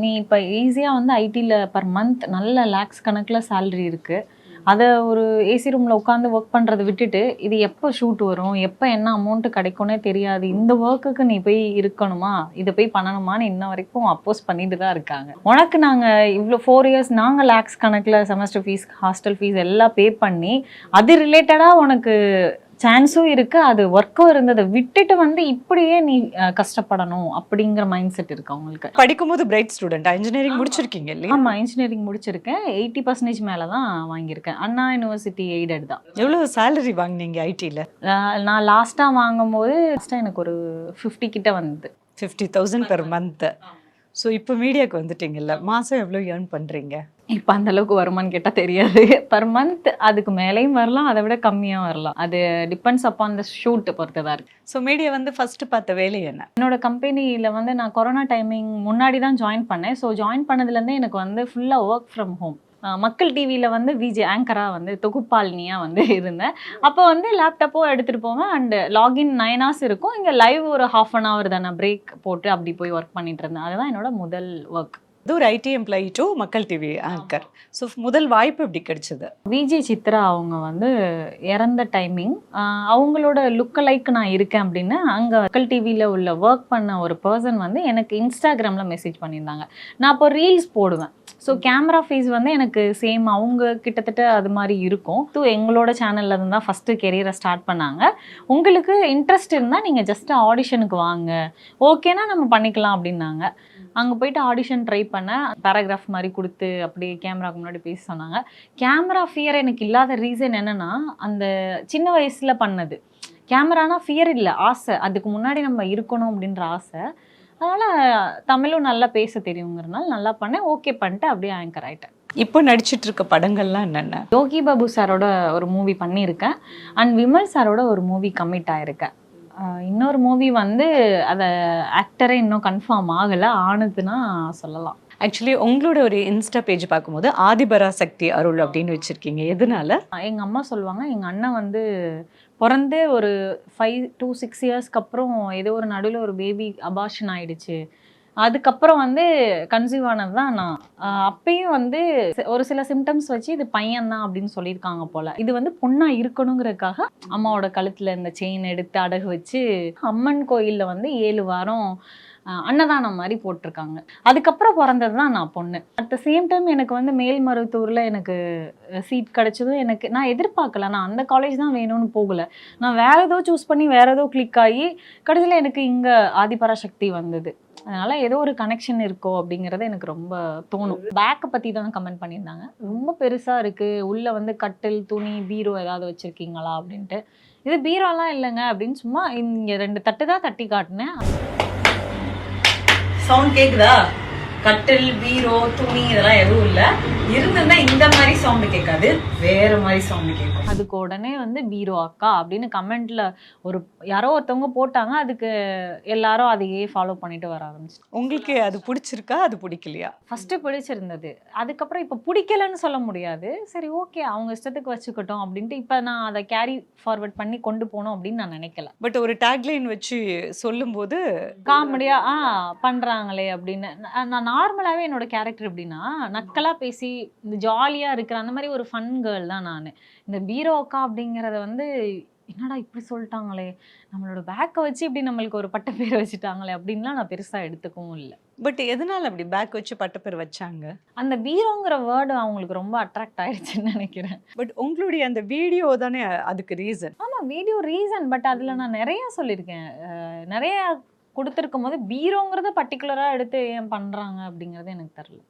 நீ இப்போ ஈஸியாக வந்து ஐடியில் பர் மந்த் நல்ல லேக்ஸ் கணக்கில் சேல்ரி இருக்குது அதை ஒரு ஏசி ரூமில் உட்காந்து ஒர்க் பண்ணுறதை விட்டுட்டு இது எப்போ ஷூட் வரும்? எப்போ என்ன அமௌண்ட்டு கிடைக்கும்னே தெரியாது. இந்த ஒர்க்குக்கு நீ போய் இருக்கணுமா? இதை போய் பண்ணணுமான்னு இன்ன வரைக்கும் அப்போஸ் பண்ணிட்டு தான் இருக்காங்க. உனக்கு நாங்கள் இவ்வளோ ஃபோர் இயர்ஸ் நாங்கள் லேக்ஸ் கணக்கில் செமஸ்டர் ஃபீஸ் ஹாஸ்டல் ஃபீஸ் எல்லாம் பே பண்ணி அது ரிலேட்டடாக உனக்கு சான்ஸும் இருக்கு அது ஒர்க்கும் இருந்ததை. விட்டுட்டு வந்து இப்படியே நீ கஷ்டப்படணும் அப்படிங்கிற மைண்ட் செட் இருக்கு அவங்களுக்கு படிக்கும்போது பிரைட் ஸ்டூடெண்ட் இன்ஜினியரிங் முடிச்சிருக்கீங்க இல்லையா? ஆமா இன்ஜினியரிங் முடிச்சிருக்கேன். எயிட்டி பர்சன்டேஜ் மேல தான் வாங்கியிருக்கேன். அண்ணா யூனிவர்சிட்டி எய்டட் தான். எவ்வளவு salary வாங்குனீங்க அஹ், நான் லாஸ்டா வாங்கும்போது லாஸ்டா எனக்கு ஒரு ஃபிஃப்டி கிட்ட வந்தது. Fifty thousand per month so இப்போ மீடியாவுக்கு வந்துட்டீங்கல்ல? மாசம் எவ்வளோ ஏர்ன் பண்றீங்க? இப்போ அந்த அளவுக்கு வருமான்னு கேட்டால் தெரியாது. பர் மந்த் அதுக்கு மேலேயும் வரலாம் அதை விட கம்மியாக வரலாம். அது டிபெண்ட்ஸ் அப்பான் அந்த ஷூட் பொறுத்ததா இருக்கு. ஸோ மீடியா வந்து ஃபர்ஸ்ட் பார்த்த வேலை என்ன? என்னோட கம்பெனியில் வந்து நான் கொரோனா டைமிங் முன்னாடி தான் ஜாயின் பண்ணேன். ஸோ ஜாயின் பண்ணதுலேருந்தே எனக்கு வந்து ஃபுல்லாக ஒர்க் ஃப்ரம் ஹோம் மக்கள் டிவியில் வந்து விஜே ஆங்கராக வந்து தொகுப்பாளினியாக வந்து இருந்தேன். அப்போ வந்து லேப்டாப்போ எடுத்துகிட்டு போவேன். அண்ட் லாகின் நைன் ஹவர்ஸ் இருக்கும். இங்கே லைவ் ஒரு ஹாஃப் அன் ஹவர் தானே பிரேக் போட்டு அப்படி போய் ஒர்க் பண்ணிட்டு இருந்தேன். அதுதான் என்னோட முதல் ஒர்க் இது ஒரு IT employee to Makkal TV anchor so முதல் வாய்ப்பு எப்படி கிடைச்சது. விஜய் சித்ரா அவங்க வந்து இறந்த டைமிங் அவங்களோட லுக் லைக் நான் இருக்கேன் அப்படின்னு அங்கே மக்கள் டிவியில் உள்ள ஒர்க் பண்ண ஒரு பர்சன் வந்து எனக்கு இன்ஸ்டாகிராமில் மெசேஜ் பண்ணியிருந்தாங்க. நான் அப்போ ரீல்ஸ் போடுவேன். ஸோ கேமரா ஃபேஸ் வந்து எனக்கு சேம் அவங்க கிட்டத்தட்ட அது மாதிரி இருக்கும். ஸோ எங்களோட சேனல்ல இருந்து தான் ஃபஸ்ட்டு கெரியரை ஸ்டார்ட் பண்ணாங்க. உங்களுக்கு இன்ட்ரெஸ்ட் இருந்தால் நீங்கள் ஜஸ்ட் ஆடிஷனுக்கு வாங்க. ஓகேனா நம்ம பண்ணிக்கலாம் அப்படின்னாங்க. அங்கே போயிட்டு ஆடிஷன் ட்ரை பண்ணேன் பேராகிராஃப் மாதிரி கொடுத்து அப்படியே கேமராக்கு முன்னாடி பேச சொன்னாங்க. கேமரா ஃபியர் எனக்கு இல்லாத ரீசன் என்னன்னா அந்த சின்ன வயசுல பண்ணது. கேமரானா ஃபியர் இல்லை ஆசை. அதுக்கு முன்னாடி நம்ம இருக்கணும் அப்படின்ற ஆசை. அதனால தமிழும் நல்லா பேச தெரியுங்கிறனால நல்லா பண்ணேன். ஓகே பண்ணிட்டு அப்படியே ஆங்கர் ஆயிட்டேன். இப்போ நடிச்சிட்டு இருக்க படங்கள்லாம் என்னென்ன? யோகி பாபு சாரோட ஒரு மூவி பண்ணியிருக்கேன். அண்ட் விமல் சாரோட ஒரு மூவி கமிட் ஆயிருக்கேன். இன்னொரு மூவி வந்து அதை ஆக்டரே இன்னும் கன்ஃபார்ம் ஆகலை ஆனதுன்னா சொல்லலாம். ஆக்சுவலி உங்களோட ஒரு இன்ஸ்டா பேஜ் பார்க்கும்போது ஆதிபராசக்தி அருள் அப்படின்னு வச்சிருக்கீங்க. எதனால? எங்கள் அம்மா சொல்லுவாங்க எங்கள் அண்ணன் வந்து பிறந்து ஒரு ஃபைவ் டூ சிக்ஸ் இயர்ஸ்க்கு அப்புறம் ஏதோ ஒரு நடுவில் ஒரு பேபி அபார்ஷன் ஆயிடுச்சு. அதுக்கப்புறம் வந்து கன்சீவ் ஆனது தான் நான். அப்பயும் வந்து ஒரு சில சிம்டம்ஸ் வச்சு இது பையன் தான் அப்படின்னு சொல்லியிருக்காங்க போல. இது வந்து பொண்ணா இருக்கணுங்கிறதுக்காக அம்மாவோட கழுத்துல இந்த செயின் எடுத்து அடகு வச்சு அம்மன் கோயிலில் வந்து ஏழு வாரம் அன்னதானம் மாதிரி போட்டிருக்காங்க. அதுக்கப்புறம் பிறந்தது தான் நான் பொண்ணு. அட் த சேம் டைம் எனக்கு வந்து மேல்மருவத்தூர்ல எனக்கு சீட் கிடைச்சதும் எனக்கு நான் எதிர்பார்க்கல. நான் அந்த காலேஜ் தான் வேணும்னு போகல. நான் வேற ஏதோ சூஸ் பண்ணி வேற ஏதோ கிளிக் ஆகி கடைசியில் எனக்கு இங்கே ஆதிபராசக்தி வந்தது. அதனால ஏதோ ஒரு கனெக்ஷன் இருக்கோ அப்படிங்கறது எனக்கு ரொம்ப தோணும். பேக்கை பத்தி தான் கமெண்ட் பண்ணியிருந்தாங்க. ரொம்ப பெருசா இருக்கு. உள்ள வந்து கட்டில் துணி பீரோ ஏதாவது வச்சிருக்கீங்களா அப்படின்ட்டு. இது பீரோலாம் இல்லைங்க அப்படின்னு சும்மா இங்க ரெண்டு தட்டு தான் தட்டி காட்டினேன். சவுண்ட் கேக்குதா? கட்டில் பீரோ துணி இதெல்லாம் எதுவும் இல்ல. இருந்திருந்தா இந்த மாதிரி சவுண்ட் கேட்காது. வேற மாதிரி சவுண்ட் கேட்கும். அதுக்கு உடனே வந்து பீரோ அக்கா அப்படின்னு கமெண்ட்ல ஒரு யாரோ ஒருத்தவங்க போட்டாங்க. அதுக்கு எல்லாரும் அதையே ஃபாலோ பண்ணிட்டு வர ஆரம்பிச்சு உங்களுக்கு அது பிடிச்சிருக்கா? அது பிடிக்கலையா? ஃபர்ஸ்ட் பிடிச்சிருந்தது. அதுக்கப்புறம் இப்போ பிடிக்கலன்னு சொல்ல முடியாது. சரி ஓகே அவங்க இஷ்டத்துக்கு வச்சுக்கட்டும் அப்படின்ட்டு இப்போ நான் அதை கேரி ஃபார்வர்ட் பண்ணி கொண்டு போகணும் அப்படின்னு நான் நினைக்கல. பட் ஒரு டேக்லைன் வச்சு சொல்லும்போது காமெடியா ஆ பண்றாங்களே அப்படின்னு. நான் நான் நார்மலாவே என்னோட கேரக்டர் எப்படின்னா நக்கலா பேசி இந்த ஜாலியா இருக்கிற அந்த மாதிரி ஒரு ஃபன் கேர்ள் தான் நான். இந்த பீரோ அக்கா அப்படிங்கறத வந்து என்னடா இப்படி சொல்லிட்டாங்களே? நம்மளோட பேக்கை வச்சு இப்படி நம்மளுக்கு ஒரு பட்ட பேர் வச்சுட்டாங்களே அப்படின்லாம் நான் பெருசா எடுத்துக்கவும் இல்லை. பட் எதனால அப்படி பேக் வச்சு பட்டப்பேர் வச்சாங்க? அந்த பீரோங்கிற வேர்டு அவங்களுக்கு ரொம்ப அட்ராக்ட் ஆயிடுச்சுன்னு நினைக்கிறேன். பட் உங்களுடைய அந்த வீடியோ தானே அதுக்கு ரீசன் ஆமா வீடியோ ரீசன் பட் அதுல நான் நிறைய சொல்லியிருக்கேன். நிறைய கொடுத்துருக்கும் போது பீரோங்கிறத பர்டிகுலராக எடுத்து ஏன் பண்ணுறாங்க அப்படிங்கிறது எனக்கு தெரியல.